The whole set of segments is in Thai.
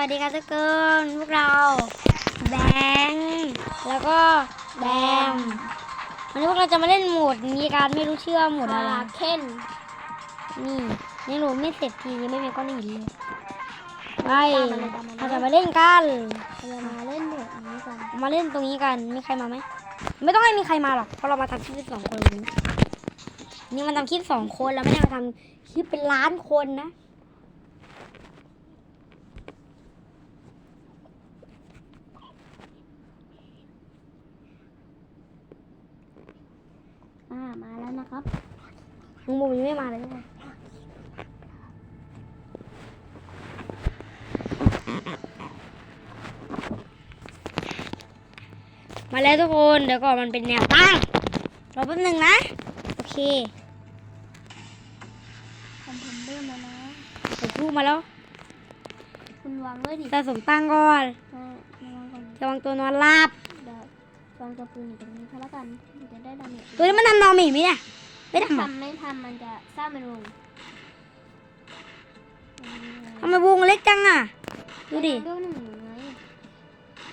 วัสดีครับทุกคนพวกเรา แบงค์แล้วก็แบมวันนี้พวกเราจะมาเล่นโหมดนี้กันไม่รู้เชื่อโหมดอะไรเค้นนี่นี่หนูไม่เสร็จทียังไม่มีก้อนหินเลยไปเราจะมาเล่นกันเราจะมาเล่นโหมดนี้กันมาเล่นตรงนี้กันมีใครมาไหมไม่ต้องให้มีใครมาหรอกเพราะเรามาทำคลิปสองคนวันนี้นี่มันทำคลิปสองคนเราไม่ได้มาทำคลิปเป็นล้านคนนะ มาแล้วนะครับลุงบูมยังไม่มาเลยทุกคนมาแล้วทุกคนเดี๋ยวก่อนมันเป็นแนวตั้งรอแป๊บหนึงนะ โอเคผมผมเริ่มแล้วนะผมพูดมาแล้ว คุณวางด้วยดิสะสมตั้งก่อนอ่าระวังก่อนระวังตัว นอนลาบเดี๋ย ววางตัวปืนอยู่ตรงนี้ก็แล้วกันมันจะได้ดาเมจตัวนี้มันทำนอนหมีไหมเนี่ยไม่ทำหรอทำไม่ทำมันจะสร้างเป็นวงทำไมวงเล็กจังอะ ดูดิดูหนึ่งไง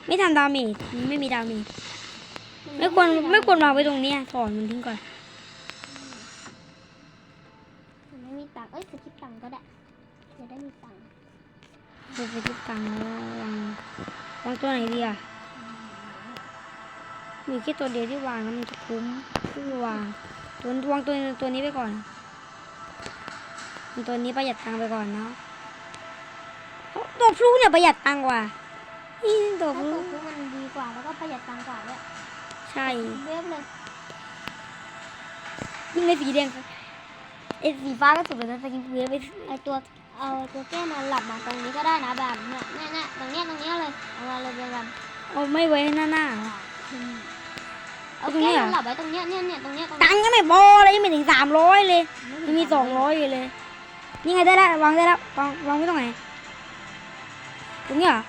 ไม่ทำดาเมจไม่มีดาเมจไม่ควรไม่ควรวางไว้ตรงเนี้ยถอนมันทิ้งก่อนมันไม่มีตังค์เอ้ยสกิปตังค์ก็ได้จะได้มีตังค์ดูไปที่กลางแล้ววางวางตัวไหนดีอะ มีแค่ตัวเดียวที่วางแล้วมันจะคุ้มที่วางตัววางตัวตัวนี้ไปก่อน ตัวนี้ประหยัดตังค์ไปก่อนเนาะตัวฟลูเนี่ยประหยัดตังค์กว่านี่ตัวฟถ้าลูตัวฟุกมันดีกว่าแล้วก็ประหยัดตังค์กว่าด้วยใช่เวฟเลยยิ่งในสีแดงไอ้สีฟ้าก็สุดเลยนะสกินเวฟไปไอตัวเอาตัวแก้นอนหลับมาตรงนี้ก็ได้นะแบบเนี่ยเนี่ยเนี่ยตรงเนี้ยตรงเนี้ยเลยเอามาเลยเป็นแบบเอาไม่ไว้หน้าหน้า เอาตรงนี้แก้เหรอนอนหลับไว้ตรงเนี้ยเนี่ยเนี่ยตรงเนี้ยตรงตัเนี้งค์ยังไม่พอเลยยังไม่ถึงสามร้อยเลยยังมีสองร้อยอยู่เลยนี่ไงได้แล้ววางได้แล้ววางวางไว้ตรงไหนตรงนี้เหรอ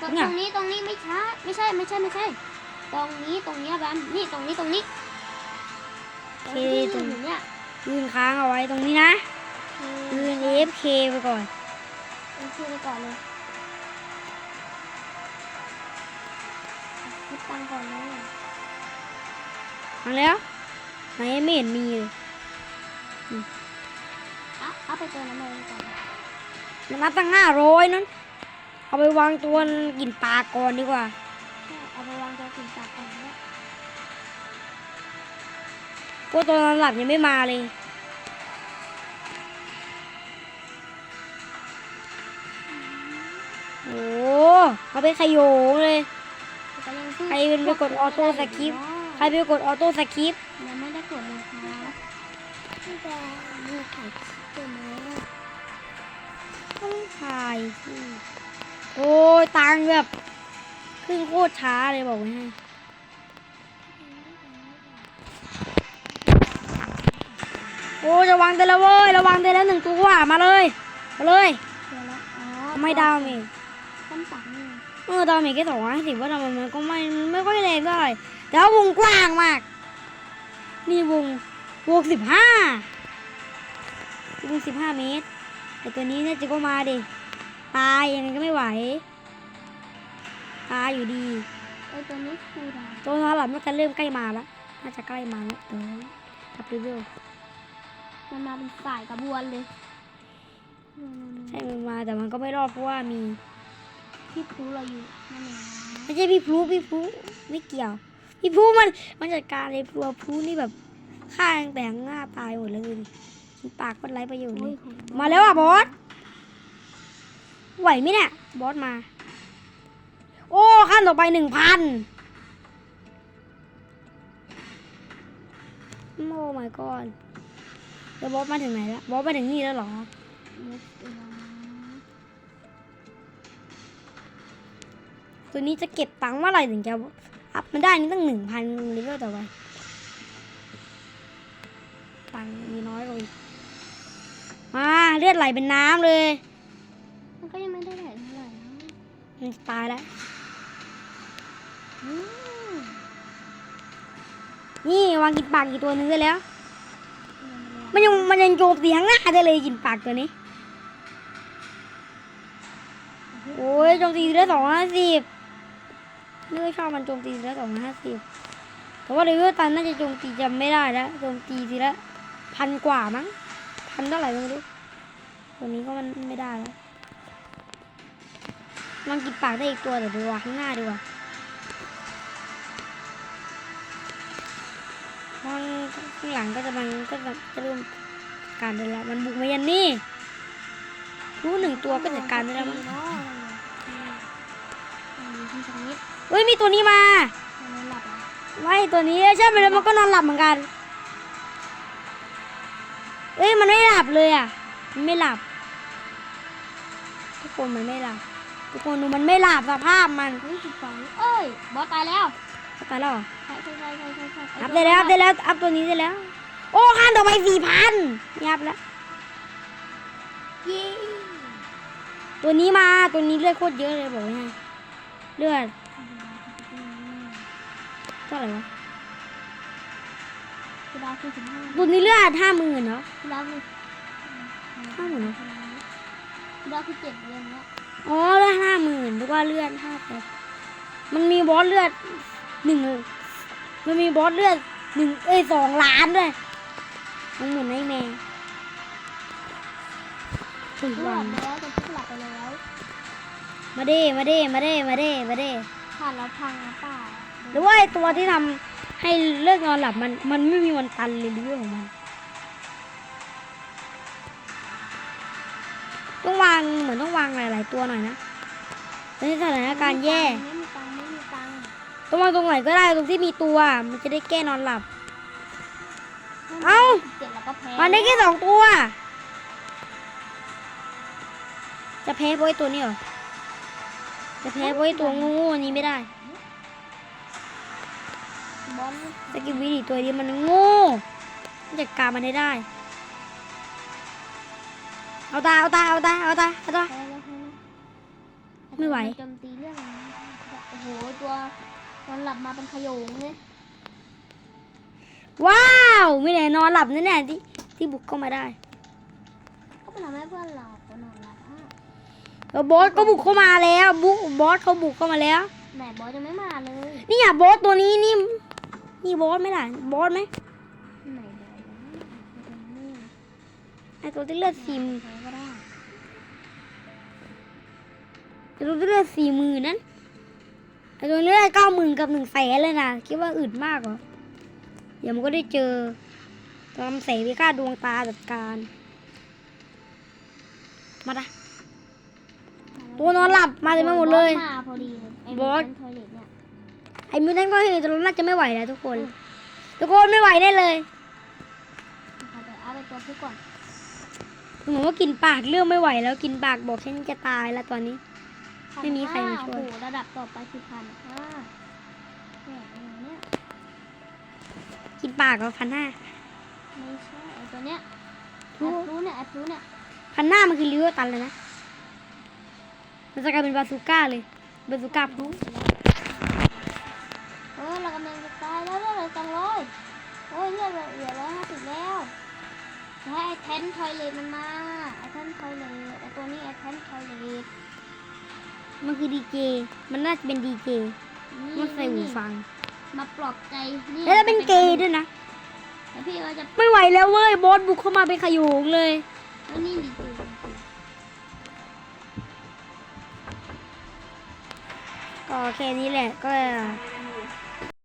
ตรงเนี่ยตรงนี้ตรงนี้ไม่ใช่ไม่ใช่ไม่ใช่ไม่ใช่ ตรงนี้ตรงเนี้ยแบบนี่ตรงนี้ตรงนี้ตรงที่อยู่เนี่ยยืนค้างเอาไว้ตรงนี้นะคือยืน AFK ไปก่อนเอาชื่อไปก่อนเลยคิดตังค์ก่อนเลย ฟังแล้วไหนไม่เห็นมีเลยเอาเอาไปเติมน้ำมันก่อนมันนับตั้งห้าร้อยนั้น เอาไปวางตัวกินปลาก่อนดีกว่า เอาไปวางตัวถึงตักก่อนเนี่ยพวกตัวนอนหลับยังไม่มาเลยโอ้เอาไปขยโยงเลยแต่ก็ยังสู้ใครเป็นไปกดออโต้สคริปต์ใครไปกดออโต้สคริปต์ยังไม่ได้กดเลยครับที่จะมีถ่ายคลิปตัวไหมต้องถ่ายสิโอ้ยตังค์แบบ ขึ้นโคตรช้าเลยบอกไว้ให้โอ้จะวางได้แล้วเว้ยระวังได้แล้วหนึ่งตัวมาเลยมาเลยเดี๋ยวแล้วอ๋อไม่ดาวเมจต้นตักนี่เออดาวเมจแค่สองร้อยห้าสิบว่าทำไมมันก็ไม่ไม่ค่อยแรงเท่าไหร่ แต่ว่าวงกว้างมาก นี่วงวงสิบห้าวงสิบห้าเมตร แต่ตัวนี้เนี่ยจะก็มาดิตายยังไงก็ไม่ไหวตายอยู่ดีไอตัวนี้คือดาวตัวนอนหลับน่าจะเริ่มใกล้มาแล้วน่าจะใกล้มาแล้วเออทับเร็วมันมาเป็นสายกระบวนเลยๆใช่มันมาแต่มันก็ไม่รอดเพราะว่ามีที่พลูเราอยู่นั่นเองไม่ใช่พี่พลูพี่พลูไม่เกี่ยว พี่พลูมันมันจัดการเลยพลูพลูนี่แบบฆ่าตั้งแต่ข้างหน้าตายหมดเลยดูดิกินปากก็ไร้ประโยชน์เลโอ้ยยโหมาแล้วอะบอสไหวไหมเนี่ยบอสมา โอ้ขั้นต่อไปหนึ่งพันโอ้ my god แล้วบอสมาถึงไหนแล้วบอสมาถึงนี่แล้วเหรอมุกอีกแล้วตัวนี้จะเก็บตังค์เมื่อไหร่ถึงจะ อัพมันได้นี่ตั้งหนึ่งพันเลเวลต่อไปตังมีน้อยกว่าอีกมาเลือดไหลเป็นน้ำเลย มันก็ยังไม่ได้ไหลเท่าไหร่นะมันตายแล้วนี่วางกินปากกี่ตัวนึงได้แล้ว มันยังมันยังโจมตีข้างหน้าได้เลยกินปากตัวนี้ โอ้ยโจมตีทีละสองห้าสิบ เลือกชอบมันโจมตีทีละสองห้าสิบแต่ว่าเลเวลตันน่าจะโจมตีจำไม่ได้แล้วโจมตีทีละพันกว่ามั้งพันเท่าไหร่ไม่รู้ตัวนี้ก็มันไม่ได้แล้วลองกินปากได้อีกตัวเดี๋ยวไปวาข้างหน้าดีกว่าเพราะข้างหลังก็จะมันก็จะจะเริ่มการได้แล้วมันบุกมายันนี่รู้หนึ่งตัวก็จัดการได้แล้วมั้ง เนาะมีที่ชนิดเฮ้ยมีตัวนี้มามันหลับอะไม่ตัวนี้ใช่ไหมแล้วมันก็นอนหลับเหมือนกันเอ้ยมันไม่หลับเลยอะมันไม่หลับ ทุกคนมันไม่หลับ ทุกคนดูมันไม่หลับสภาพมันเฮ้ยสิบสองเอ้ยบอสตายแล้วตายแล้วเหรอใช่ใช่ใช่ใช่ใช่ใช่อัพได้แล้วอัพได้แล้วอัพตัวนี้ได้แล้ว โอ้ขั้นต่อไปสี่พันยับแล้วเย้ตัวนี้มาตัวนี้เลือดโคตรเยอะเลยบอกไว้ให้เลือด เท่าไหร่วะคุณดาวคือสิบห้าตัวนี้เลือดห้าหมื่นเนาะคุณดาวคือห้าหมื่นเนาะคุณดาวคือเจ็ดเดือนแล้วอ๋อเลือดห้าหมื่นหรือว่าเลือดห้าแปดมันมีบอสเลือดหนึ่งมันมีบอสเลือดหนึ่งเอ้ยสองล้านด้วยมันเหมือนไอ้แม่ถึงคุณหวัลันบแล้วจะคุณหลับไปแล้ว มาเด้มาเด้มาเด้มาเด้มาเด้ผ่านแล้วพังนะเปล่า หรือว่าไอตัวที่ทำให้เลิกนอนหลับมันมันไม่มีวันตันเลยเรื่องของมันต้องวางเหมือนต้องวางหลาย ๆ ตัวหน่อยนะตอนนี้สถานการณ์แย่ไม่มีตังค์ไม่มีตังค์ต้องวางตรงไหนก็ได้ตรงที่มีตัว มันจะได้แก้นอนหลับ เอ้าเจ็ดแล้วก็แพ้มันได้แค่สองตัว จะแพ้เพราะไอ้ตัวนี้เหรอจะแพ้เพราะไอ้ตัวโงูๆนี้ไม่ได้บอล สกิลวิดีตัวนี้มันโง่จัดการมันให้ได้ เอาตาเอาตาเอาตาเอาตาเอาตาแพ้แล้วแพ้แล้วไม่ไหวโจมตีเรื่องอะไรโอ้โหตัวมันหลับมาเป็นขโยงเลยว้าวไม่แน่นอนหลับแน่ๆที่ที่บุกเข้ามาได้ ก็ไปทำให้เพื่อนหลับก็นอนหลับอะแล้วบอสก็บุกเข้ามาแล้วบุกบอสเขาบุกเข้ามาแล้วแหมบอสจะไม่มาเลย นี่อะบอสตัวนี้นี่ นี่บอสไหมล่ะ บอสไหมไหนบอสนี่ไอตัวที่เลือดสี่ใครก็ได้ไอตัวที่เลือดสี่หมื่นนั้นไอตัวที่เลือดเก้าหมื่นกับหนึ่งแสนเลยนะคิดว่าอึดมากเหรอเดี๋ยวมันก็ได้เจอตอนแสงพิฆาตดวงตาจัดการ มาดะตัวนอนหลับมาเต็มไปหมดเลย บอสมาพอดีเลย ไอ้บอสทอยเล็ตเนี่ยไอ้มิวแทนก็เห็นแต่น่าจะไม่ไหวแล้วทุกคน ทุกคนไม่ไหวแน่เลยเอาไปเอาไปตัวพี่ก่อนเหมือนว่ากินปากเรื่องไม่ไหวแล้วกินปากบอกฉันจะตายแล้วตอนนี้ ไม่มีใครมาช่วยโอ้โหระดับต่อไปคือพันห้าแหมเนี่ยกินปากก็พันห้าไม่ใช่ไอ้ตัวเนี้ยรู้แอปรู้เนี่ยแอปรู้เนี่ยพันห้ามันคือลิเวอร์ตันเลยนะมันจะกลายเป็นบาซูก้าเลยบาซูก้าพลุเออเรากำลังจะตายแล้วเลือดเหลือสองร้อยโอ้ยเลือดเหลือร้อยห้าสิบแล้วให้ไอ้แทนทอยเลตมันมาไอ้แทนทอยเลตไอ้ตัวนี้ไอ้แทนทอยเลตมันคือดีเจ มันน่าจะเป็นดีเจ มันใส่หูฟัง มาปลอบใจนี่แล้วเป็นเกย์ด้วยนะแล้วพี่ก็จะไม่ไหวแล้วเว้ยบอสบุกเข้ามาเป็นขโยงเลยแล้วนี่ดีจริงก็แค่นี้แหละก็